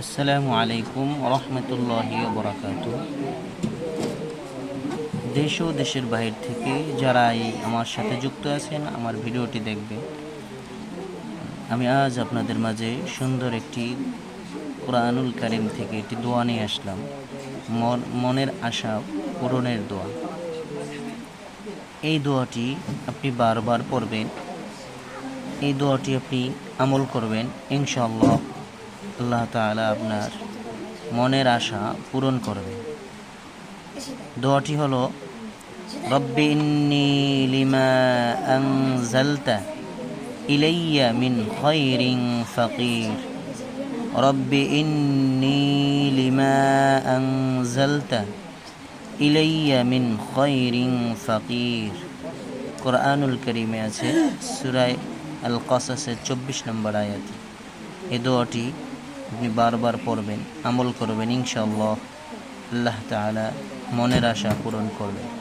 আসসালামু আলাইকুম রহমতুল্লাহি বরাকাত দেশ ও দেশের বাহির থেকে যারা এই আমার সাথে যুক্ত আছেন, আমার ভিডিওটি দেখবে। আমি আজ আপনাদের মাঝে সুন্দর একটি কোরআনুল কারিম থেকে একটি দোয়া নিয়ে আসলাম। মন- মনের আশা পূরণের দোয়া। এই দোয়াটি আপনি বারবার পড়বেন। এই দোয়াটি আপনি আমল করবেন, ইনশাআল্লাহ। আল্লাহ তাআলা আপনার মনের আশা পূরণ করবে। দোয়াটি হলো, রব্বি ইন্নি লিমা আনজালতা ইলাইয়া মিন খায়রিন ফাকির। রব্বি ইন্নি লিমা আনজালতা ইলাইয়া মিন খায়রিন ফাকির। কোরআনুল করিমে আছে সুরায় আল কসাসের চব্বিশ নম্বর আয়াত। এই দোয়াটি আপনি বারবার পড়বেন আমল করবেন ইনশাআল্লাহ। আল্লাহ তালা মনের আশা পূরণ করবেন।